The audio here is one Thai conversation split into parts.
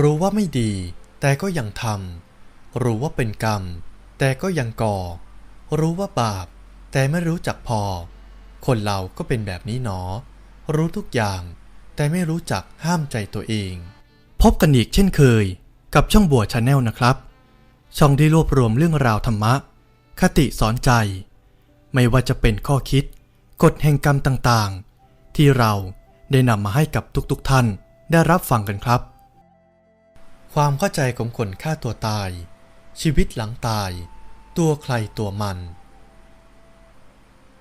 รู้ว่าไม่ดี แต่ก็ยังทำรู้ว่าเป็นกรรม แต่ก็ยังก่อ รู้ว่าบาป แต่ไม่รู้จักพอ คนเราก็เป็นแบบนี้หนอ รู้ทุกอย่าง แต่ไม่รู้จักห้ามใจตัวเอง พบกันอีกเช่นเคย กับช่องบัวชาแนลนะครับ ช่องที่รวบรวมเรื่องราวธรรมะ คติสอนใจ ไม่ว่าจะเป็นข้อคิด กฎแห่งกรรมต่างๆ ที่เราได้นำมาให้กับทุกๆท่านได้รับฟังกันครับ ความเข้าใจของคนฆ่าตัวตาย ชีวิตหลังตาย ตัวใครตัวมัน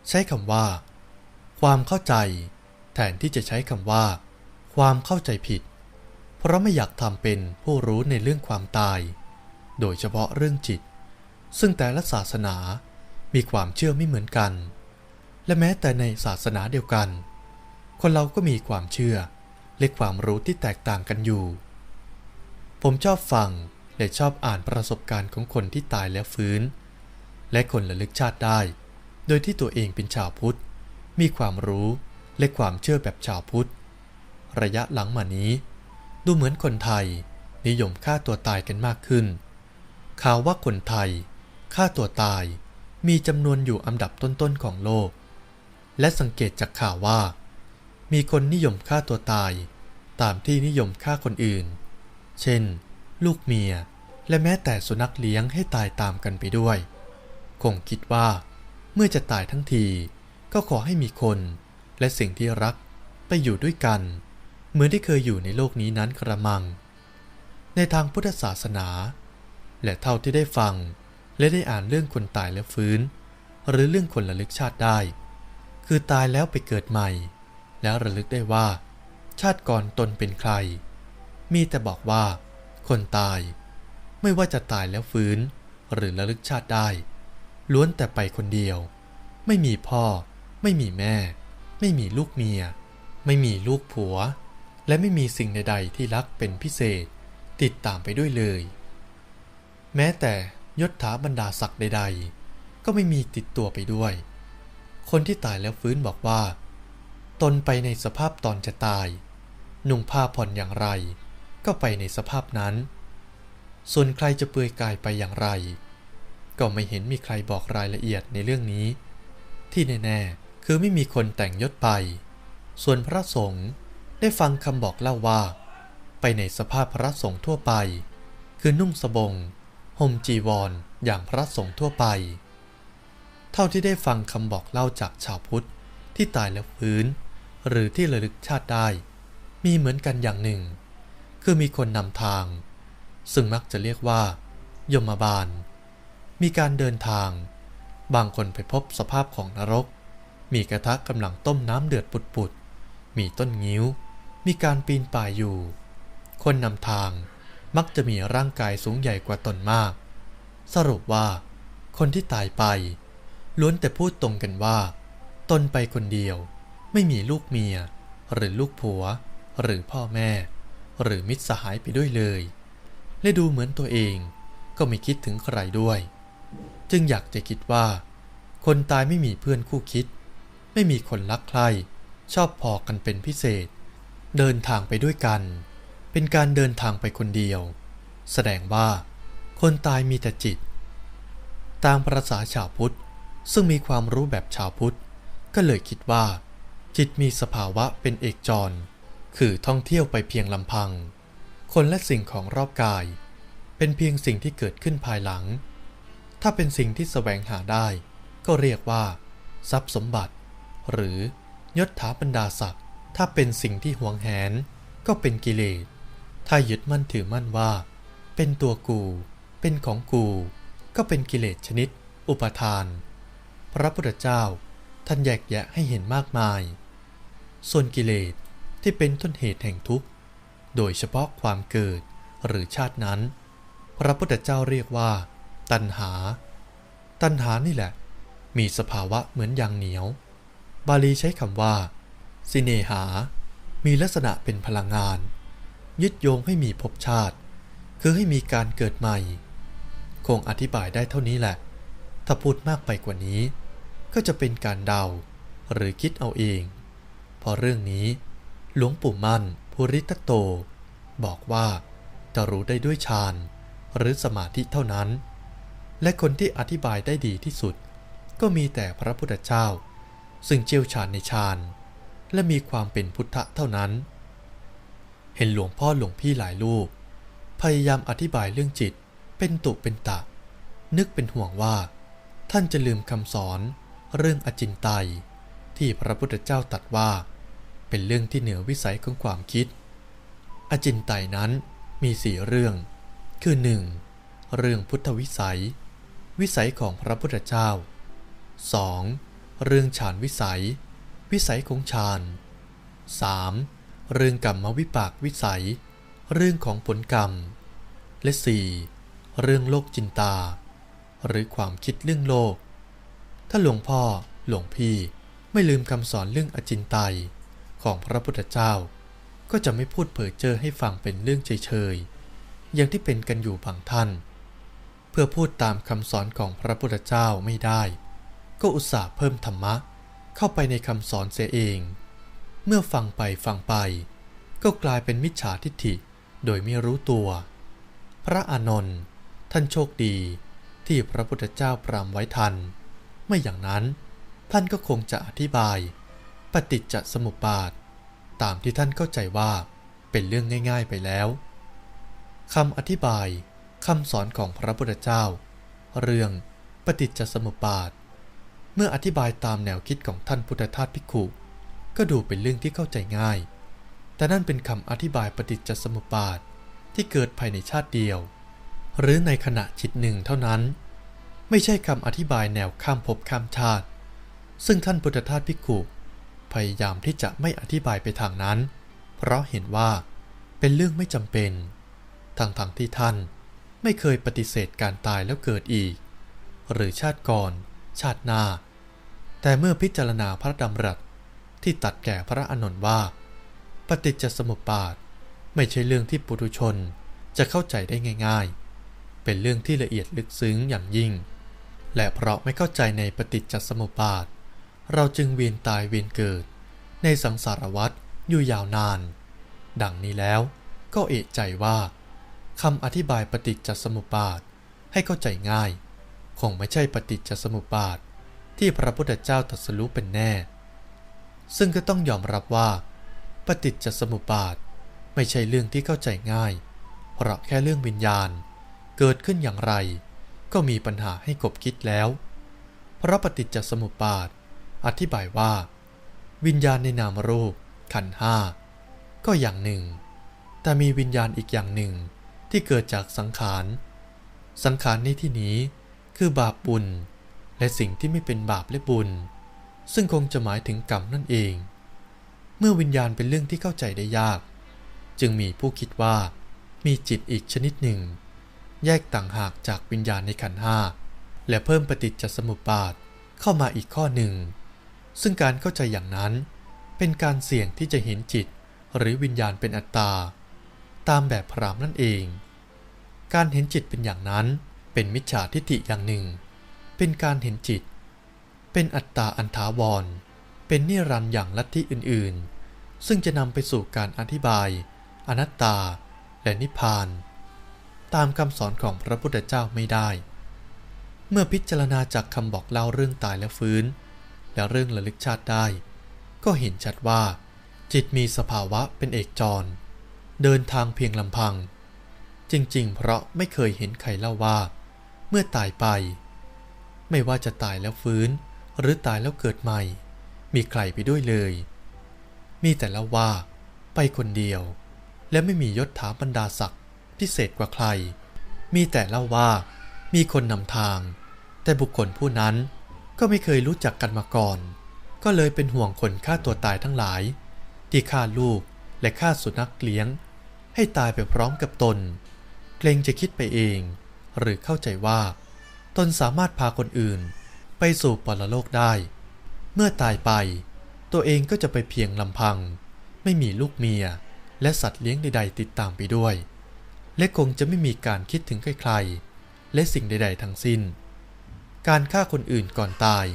ใช้คำว่า ความเข้าใจ แทนที่จะใช้คำว่า ความเข้าใจผิด เพราะไม่อยากทำเป็นผู้รู้ในเรื่องความตาย โดยเฉพาะเรื่องจิต ซึ่งแต่ละศาสนามีความเชื่อไม่เหมือนกัน และแม้แต่ในศาสนาเดียวกัน คนเราก็มีความเชื่อและความรู้ที่แตกต่างกันอยู่ ผมชอบฟังและชอบอ่านประสบการณ์ของคนที่ตายแล้วฟื้น และคนระลึกชาติได้ โดยที่ตัวเองเป็นชาวพุทธ มีความรู้และความเชื่อแบบชาวพุทธ ระยะหลังมานี้ ดูเหมือนคนไทยนิยมฆ่าตัวตายกันมากขึ้น ข่าวว่าคนไทยฆ่าตัวตายมีจำนวนอยู่อันดับต้นๆของโลก และสังเกตจากข่าวว่า มีคนนิยมฆ่าตัวตาย ตามที่นิยมฆ่าคนอื่น เช่น ลูกเมีย และแม้แต่สุนัขเลี้ยงให้ตายตามกันไปด้วย คงคิดว่า เมื่อจะตายทั้งที ก็ขอให้มีคน และสิ่งที่รักไปอยู่ด้วยกัน เหมือนที่เคยอยู่ในโลกนี้นั้นกระมัง ในทางพุทธศาสนา และเท่าที่ได้ฟัง และได้อ่านเรื่องคนตายแล้วฟื้น หรือเรื่องคนระลึกชาติได้ คือตายแล้วไปเกิดใหม่ แล้วระลึกได้ว่า ชาติก่อนตนเป็นใคร มีแต่บอกว่า คนตาย ไม่ว่าจะตายแล้วฟื้น หรือระลึกชาติได้ ล้วนแต่ไปคนเดียว ไม่มีพ่อ ไม่มีแม่ ไม่มีลูกเมีย ไม่มีลูกผัว และไม่มีสิ่งใดๆที่รักเป็นพิเศษ ติดตามไปด้วยเลย แม้แต่ยศถาบรรดาศักดิ์ใด ๆ ก็ไม่มีติดตัวไปด้วย คนที่ตายแล้วฟื้นบอกว่า ตนไปในสภาพตอนจะตาย นุ่งผ้าผ่อนอย่างไร ก็ไปในสภาพนั้น ส่วนใครจะเปลือยกายไปอย่างไร ก็ไม่เห็นมีใครบอกรายละเอียดในเรื่องนี้ ที่แน่ๆคือไม่มีคนแต่งยศไป ส่วนพระสงฆ์ได้ฟังคำบอกเล่าว่า ไปในสภาพพระสงฆ์ทั่วไป คือนุ่งสบงห่มจีวรออย่างพระสงฆ์ทั่วไป เท่าที่ได้ฟังคำบอกเล่าจากชาวพุทธที่ตายแล้วฟื้น หรือที่ระลึกชาติได้ มีเหมือนกันอย่างหนึ่ง คือมีคนนำทาง ซึ่งมักจะเรียกว่า ยมบาล มีการเดินทาง บางคนไปพบสภาพของนรก มีกระทะกำลังต้มน้ำเดือดปุดๆ มีต้นงิ้ว มีการปีนป่ายอยู่ คนนำทางมักจะมีร่างกายสูงใหญ่กว่าตนมาก สรุปว่า คนที่ตายไป ล้วนแต่พูดตรงกันว่า ตนไปคนเดียว ไม่มีลูกเมีย หรือลูกผัว หรือพ่อแม่ หรือมิตรสหายไปด้วยเลย และดูเหมือนตัวเองก็ไม่คิดถึงใครด้วย จึงอยากจะคิดว่า คนตายไม่มีเพื่อนคู่คิด ไม่มีคนรักใคร ชอบพอกันเป็นพิเศษ เดินทางไปด้วยกัน เป็นการเดินทางไปคนเดียว แสดงว่า คนตายมีแต่จิต ตามประษาชาวพุทธซึ่งมีความรู้แบบชาวพุทธ ก็เลยคิดว่า จิตมีสภาวะเป็นเอกจร คือท่องเที่ยวไปเพียงลำพัง คนและสิ่งของรอบกาย เป็นเพียงสิ่งที่เกิดขึ้นภายหลัง ถ้าเป็นสิ่งที่แสวงหาได้ ก็เรียกว่า ทรัพย์สมบัติ หรือยศถาบรรดาศักดิ์ถ้าเป็นสิ่งที่หวงแหน ก็เป็นกิเลส ถ้ายึดมั่นถือมั่นว่า เป็นตัวกู เป็นของกู ก็เป็นกิเลสชนิด อุปทาน พระพุทธเจ้าท่านแยกแยะให้เห็นมากมาย ส่วนกิเลส ที่เป็นต้นเหตุแห่งทุกข์ โดยเฉพาะความเกิดหรือชาตินั้น พระพุทธเจ้าเรียกว่า ตัณหา ตัณหานี่แหละ มีสภาวะเหมือนยางเหนียว บาลีใช้คำว่า สิเนหา มีลักษณะเป็นพลังงาน ยึดโยงให้มีภพชาติ คือให้มีการเกิดใหม่ คงอธิบายได้เท่านี้แหละ ถ้าพูดมากไปกว่านี้ ก็จะเป็นการเดาหรือคิดเอาเองพราะเรื่องนี้ หลวงปู่มั่นภูริตโต บอกว่าจะรู้ได้ด้วยฌานหรือสมาธิเท่านั้น และคนที่อธิบายได้ดีที่สุด ก็มีแต่พระพุทธเจ้า ซึ่งเจียวชาญในฌานและมีความเป็นพุทธะเท่านั้น เห็นหลวงพ่อหลวงพี่หลายลูกพยายามอธิบายเรื่องจิตเป็นตุเป็นตะ นึกเป็นห่วงว่า ท่านจะลืมคำสอนเรื่องอจินไตยที่พระพุทธเจ้าตรัสว่า เป็นเรื่องที่เหนือวิสัยของความคิด อจินไตยนั้นมีสี่เรื่อง คือหนึ่งเรื่องพุทธวิสัย วิสัยของพระพุทธเจ้า 2. เรื่องฌานวิสัย วิสัยของฌาน 3. เรื่องกรรมวิปากวิสัย เรื่องของผลกรรม และ 4. เรื่องโลกจินตา หรือความคิดเรื่องโลก ถ้าหลวงพ่อหลวงพี่ไม่ลืมคำสอนเรื่องอจินไตย ของพระพุทธเจ้า ก็จะไม่พูดเผยเจอให้ฟังเป็นเรื่องเฉยๆอย่างที่เป็นกันอยู่บางท่าน เพื่อพูดตามคำสอนของพระพุทธเจ้าไม่ได้ ก็อุตส่าห์เพิ่มธรรมะเข้าไปในคำสอนเสียเอง เมื่อฟังไปฟังไป ก็กลายเป็นมิจฉาทิฏฐิโดยไม่รู้ตัว พระอานนท์ท่านโชคดีที่พระพุทธเจ้าปรามไว้ทัน ไม่อย่างนั้นท่านก็คงจะอธิบาย ฏิจจสมุปบาท ตามที่ท่านเข้าใจว่าเป็นเรื่องง่าย ๆไปแล้วคำอธิบายคำสอนของพระพุทธเจ้า เรื่องปฏิจจสมุปบาท เมื่ออธิบายตามแนวคิดของท่านพุทธทาสภิกขุ ก็ดูเป็นเรื่องที่เข้าใจง่าย แต่นั่นเป็นคำอธิบายปฏิจจสมุปบาทที่เกิดภายในชาติเดียว หรือในขณะจิตหนึ่งเท่านั้น ไม่ใช่คำอธิบายแนวข้ามภพข้ามชาติ ซึ่งท่านพุทธทาสภิกขุ พยายามที่จะไม่อธิบายไปทางนั้น เพราะเห็นว่าเป็นเรื่องไม่จำเป็นทางทางที่ท่านไม่เคยปฏิเสธการตายแล้วเกิดอีก หรือชาติก่อน ชาติหน้า แต่เมื่อพิจารณาพระดำรัสที่ตัดแก่พระอานนท์ว่า ปฏิจจสมุปบาทไม่ใช่เรื่องที่ปุถุชนจะเข้าใจได้ง่าย ๆ เป็นเรื่องที่ละเอียดลึกซึ้งอย่างยิ่ง และเพราะไม่เข้าใจในปฏิจจสมุปบาท เราจึงเวียนตายเวียนเกิด ในสังสารวัฏอยู่ยาวนาน ดังนี้แล้วก็เอะใจว่าคำอธิบายปฏิจจสมุปบาทให้เข้าใจง่าย คงไม่ใช่ปฏิจจสมุปบาทที่พระพุทธเจ้าตรัสรู้เป็นแน่ ซึ่งก็ต้องยอมรับว่า ปฏิจจสมุปบาทไม่ใช่เรื่องที่เข้าใจง่าย เพราะแค่เรื่องวิญญาณเกิดขึ้นอย่างไร ก็มีปัญหาให้กบคิดแล้ว เพราะปฏิจจสมุปบาท อธิบายว่า วิญญาณในนามรูปขันห้าก็อย่างหนึ่ง แต่มีวิญญาณอีกอย่างหนึ่งที่เกิดจากสังขาร สังขารในที่นี้คือบาปบุญ และสิ่งที่ไม่เป็นบาปและบุญ ซึ่งคงจะหมายถึงกรรมนั่นเอง เมื่อวิญญาณเป็นเรื่องที่เข้าใจได้ยาก จึงมีผู้คิดว่า มีจิตอีกชนิดหนึ่ง แยกต่างหากจากวิญญาณในขันห้าและเพิ่มปฏิจจสมุปบาทเข้ามาอีกข้อหนึ่ง ซึ่งการเข้าใจอย่างนั้น เป็นการเสี่ยงที่จะเห็นจิต หรือวิญญาณเป็นอัตตา ตามแบบพรามนั่นเอง การเห็นจิตเป็นอย่างนั้น เป็นมิจฉาทิฏฐิอย่างหนึ่ง เป็นการเห็นจิต เป็นอัตตาอันถาวร เป็นนิรันด์อย่างลัทธิอื่นๆ ซึ่งจะนำไปสู่การอธิบาย อนัตตา และนิพพาน ตามคำสอนของพระพุทธเจ้าไม่ได้ เมื่อพิจารณาจากคำบอกเล่าเรื่องตายและฟื้น และเรื่องระลึกชาติได้ ก็เห็นชัดว่า จิตมีสภาวะเป็นเอกจร เดินทางเพียงลำพัง จริงๆ เพราะไม่เคยเห็นใครเล่าว่า เมื่อตายไป ไม่ว่าจะตายแล้วฟื้น หรือตายแล้วเกิดใหม่ มีใครไปด้วยเลย มีแต่เล่าว่า ไปคนเดียว และไม่มียศถาบรรดาศักดิ์พิเศษกว่าใคร มีแต่เล่าว่า มีคนนำทาง แต่บุคคลผู้นั้น ก็ไม่เคยรู้จักกันมาก่อน ก็เลยเป็นห่วงคนฆ่าตัวตายทั้งหลาย ที่ฆ่าลูกและฆ่าสุนัขเลี้ยง ให้ตายไปพร้อมกับตน เกรงจะคิดไปเอง หรือเข้าใจว่า ตนสามารถพาคนอื่น ไปสู่ปรโลกได้ เมื่อตายไป ตัวเองก็จะไปเพียงลำพัง ไม่มีลูกเมีย และสัตว์เลี้ยงใด ๆ ติดตามไปด้วย และคงจะไม่มีการคิดถึงใครๆและสิ่งใด ๆ ทั้งสิ้น การฆ่าคนอื่นก่อนตาย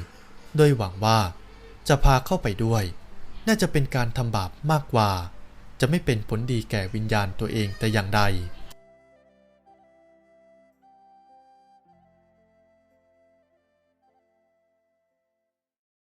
โดยหวังว่าจะพาเข้าไปด้วย น่าจะเป็นการทำบาปมากกว่า จะไม่เป็นผลดีแก่วิญญาณตัวเองแต่อย่างใด